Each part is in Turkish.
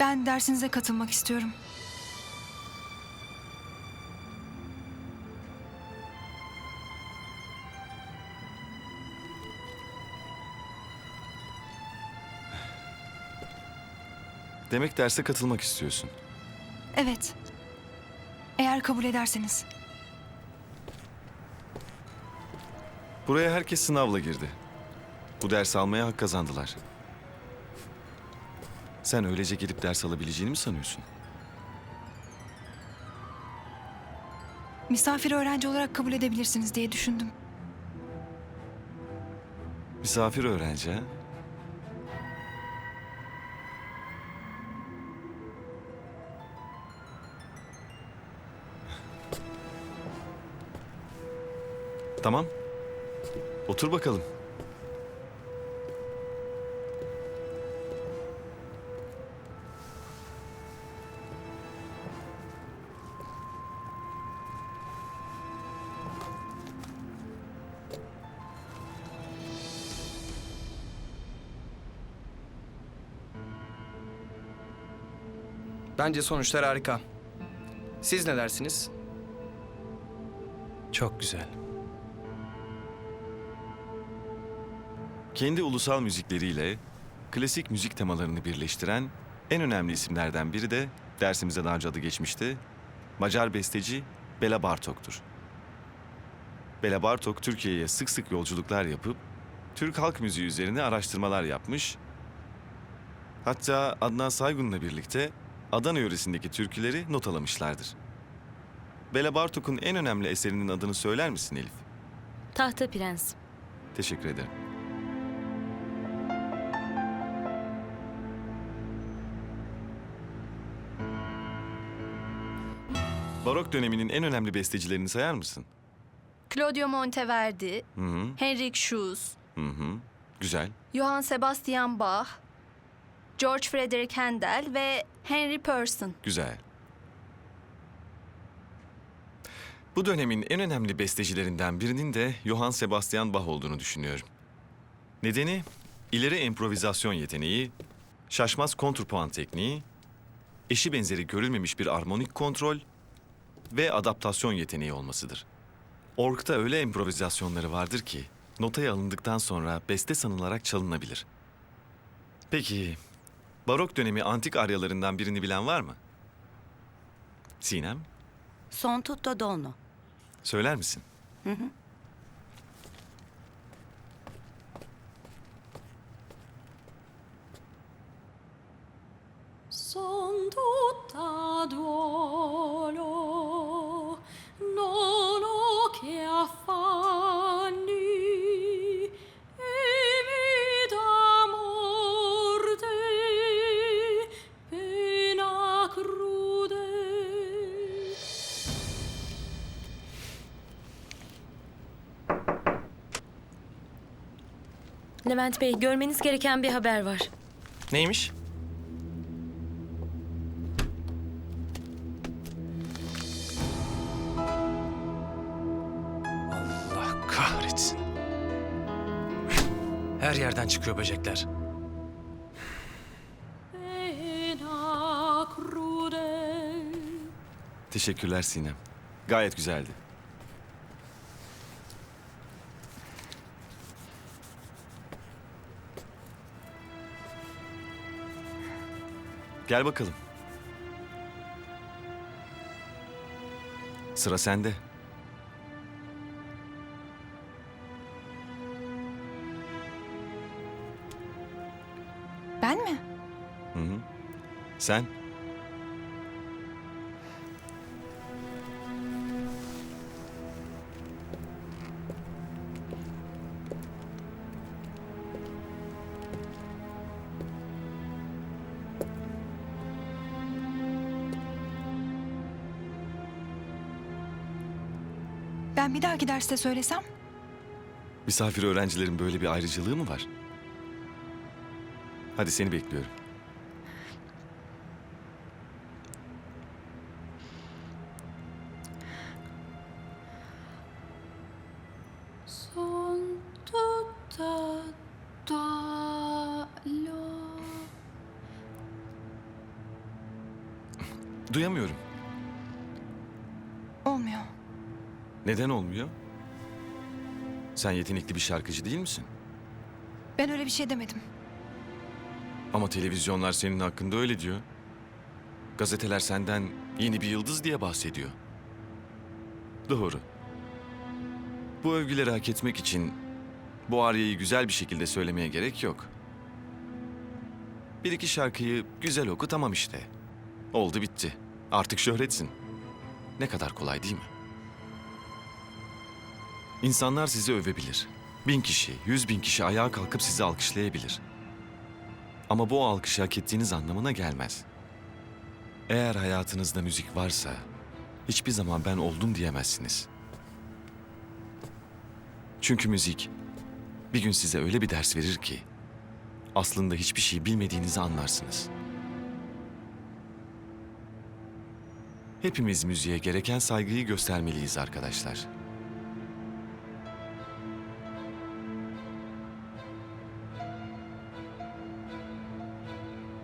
Ben dersinize katılmak istiyorum. Demek derse katılmak istiyorsun. Evet. Eğer kabul ederseniz. Buraya herkes sınavla girdi. Bu ders almaya hak kazandılar. Sen öylece gelip ders alabileceğini mi sanıyorsun? Misafir öğrenci olarak kabul edebilirsiniz diye düşündüm. Misafir öğrenci ha? Tamam. Otur bakalım. Bence sonuçlar harika. Siz ne dersiniz? Çok güzel. Kendi ulusal müzikleriyle klasik müzik temalarını birleştiren en önemli isimlerden biri de dersimize daha önce adı geçmişti. Macar besteci Bela Bartok'tur. Bela Bartok Türkiye'ye sık sık yolculuklar yapıp Türk halk müziği üzerine araştırmalar yapmış. Hatta Adnan Saygun'la birlikte Adana yöresindeki türküleri not alamışlardır. Bela Bartok'un en önemli eserinin adını söyler misin Elif? Tahta Prens. Teşekkür ederim. Barok döneminin en önemli bestecilerini sayar mısın? Claudio Monteverdi, Hı hı, Henrik Schuss, hı hı. Güzel. Johann Sebastian Bach, George Frederick Handel ve Henry Purcell. Güzel. Bu dönemin en önemli bestecilerinden birinin de Johann Sebastian Bach olduğunu düşünüyorum. Nedeni ileri improvizasyon yeteneği, şaşmaz kontrpuan tekniği, eşi benzeri görülmemiş bir armonik kontrol ve adaptasyon yeteneği olmasıdır. Ork'ta öyle improvizasyonları vardır ki notaya alındıktan sonra beste sanılarak çalınabilir. Peki barok dönemi antik aryalarından birini bilen var mı? Sinem, Son tutto dono. söyler misin? Son Levent Bey, görmeniz gereken bir haber var. Neymiş? Allah kahretsin. Her yerden çıkıyor böcekler. Teşekkürler Sinem. Gayet güzeldi. Gel bakalım. Sıra sende. Ben mi? Hı hı. Sen? Ben bir dahaki derste söylesem? Misafir öğrencilerin böyle bir ayrıcalığı mı var? Hadi seni bekliyorum. Neden olmuyor? Sen yetenekli bir şarkıcı değil misin? Ben öyle bir şey demedim. Ama televizyonlar senin hakkında öyle diyor. Gazeteler senden yeni bir yıldız diye bahsediyor. Doğru. Bu övgüleri hak etmek için bu aryayı güzel bir şekilde söylemeye gerek yok. Bir iki şarkıyı güzel oku tamam işte. Oldu bitti. Artık şöhretsin. Ne kadar kolay değil mi? İnsanlar sizi övebilir. Bin kişi, yüz bin kişi ayağa kalkıp sizi alkışlayabilir. Ama bu alkışı hak ettiğiniz anlamına gelmez. Eğer hayatınızda müzik varsa hiçbir zaman ben oldum diyemezsiniz. Çünkü müzik bir gün size öyle bir ders verir ki aslında hiçbir şey bilmediğinizi anlarsınız. Hepimiz müziğe gereken saygıyı göstermeliyiz arkadaşlar.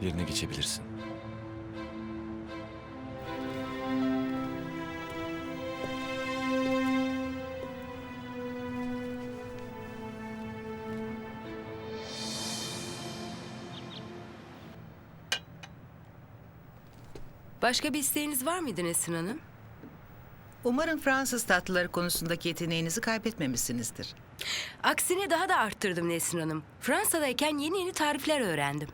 Yerine geçebilirsin. Başka bir isteğiniz var mıydı Nesrin Hanım? Umarım Fransız tatlıları konusundaki yeteneğinizi kaybetmemişsinizdir. Aksine daha da arttırdım Nesrin Hanım. Fransa'dayken yeni yeni tarifler öğrendim.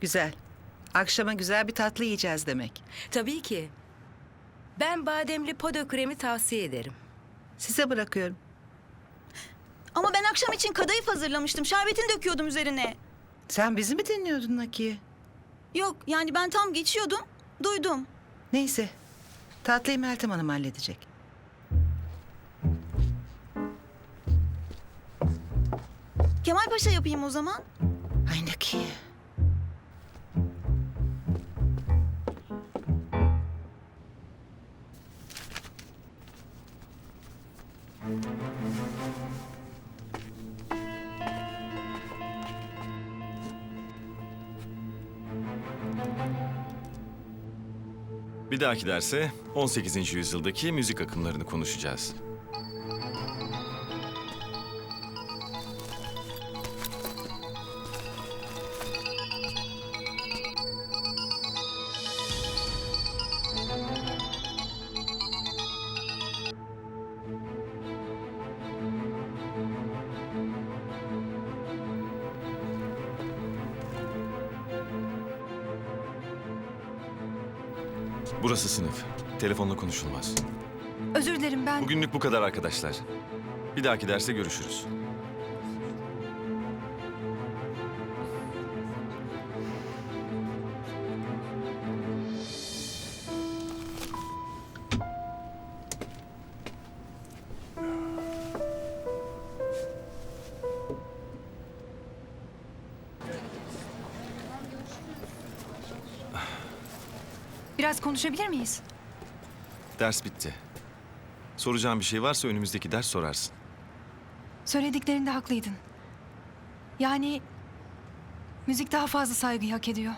Güzel. Akşama güzel bir tatlı yiyeceğiz demek. Tabii ki. Ben bademli podo kremi tavsiye ederim. Size bırakıyorum. Ama ben akşam için kadayıf hazırlamıştım. Şerbetini döküyordum üzerine. Sen bizi mi dinliyordun Nakiye? Yok yani ben tam geçiyordum. Duydum. Neyse. Tatlıyı Meltem Hanım halledecek. Kemal Paşa yapayım o zaman. Ay Nakiye. Bir dahaki derse 18. yüzyıldaki müzik akımlarını konuşacağız. Burası sınıf. Telefonla konuşulmaz. Özür dilerim ben... Bugünlük bu kadar arkadaşlar. Bir dahaki derste görüşürüz. Biraz konuşabilir miyiz? Ders bitti. Soracağım bir şey varsa önümüzdeki ders sorarsın. Söylediklerinde haklıydın. Yani... Müzik daha fazla saygıyı hak ediyor.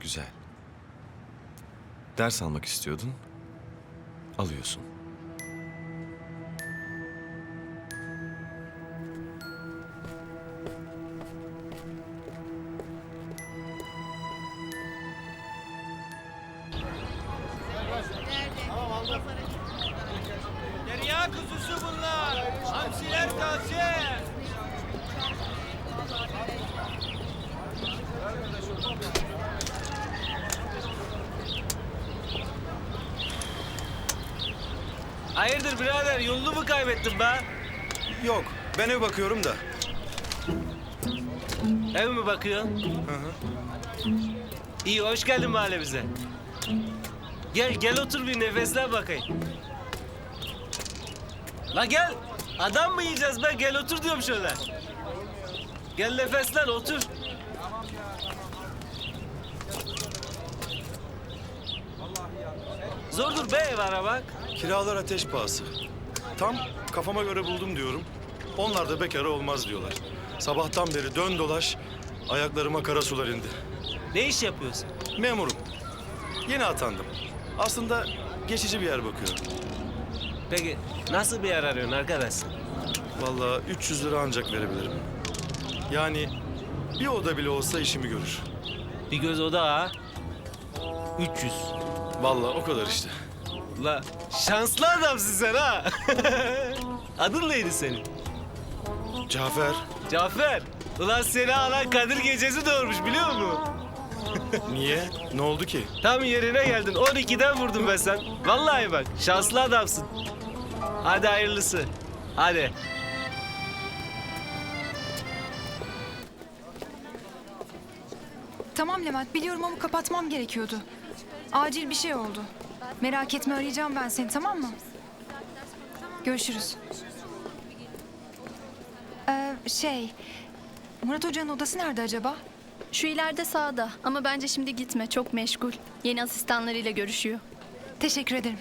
Güzel. Ders almak istiyordun. Alıyorsun. Birader yolunu mu kaybettin be? Yok, ben ev bakıyorum da. Ev mi bakıyorsun? İyi hoş geldin mahallemize. Gel gel otur bir nefeslen bakayım. La gel. Adam mı yiyeceğiz be? Gel otur diyorum şöyle. Gel nefeslen otur. Zordur be ev aramak. Kiralar ateş pahası. Tam kafama göre buldum diyorum. Onlar da bekarı olmaz diyorlar. Sabahtan beri dön dolaş Ayaklarıma kara sular indi. Ne iş yapıyorsun? Memurum. Yeni atandım. Aslında geçici bir yer bakıyorum. Peki nasıl bir yer arıyorsun arkadaş? Vallahi 300 lira ancak verebilirim. Yani bir oda bile olsa işimi görür. Bir göz oda ha. 300. Vallahi o kadar işte. La şanslı adamsın sen ha. Adın neydi senin? Cafer, Cafer. Ulan seni alan Kadir gecesi doğurmuş biliyor musun? niye? Ne oldu ki? Tam yerine geldin. 12'den vurdum ben sen. Vallahi bak şanslı adamsın. Hadi hayırlısı. Hadi. Tamam Levent biliyorum ama kapatmam gerekiyordu. Acil bir şey oldu. Merak etme arayacağım ben seni tamam mı? Görüşürüz. Ee, şey... Murat Hoca'nın odası nerede acaba? Şu ileride sağda ama bence şimdi gitme çok meşgul. Yeni asistanlarıyla görüşüyor. Teşekkür ederim.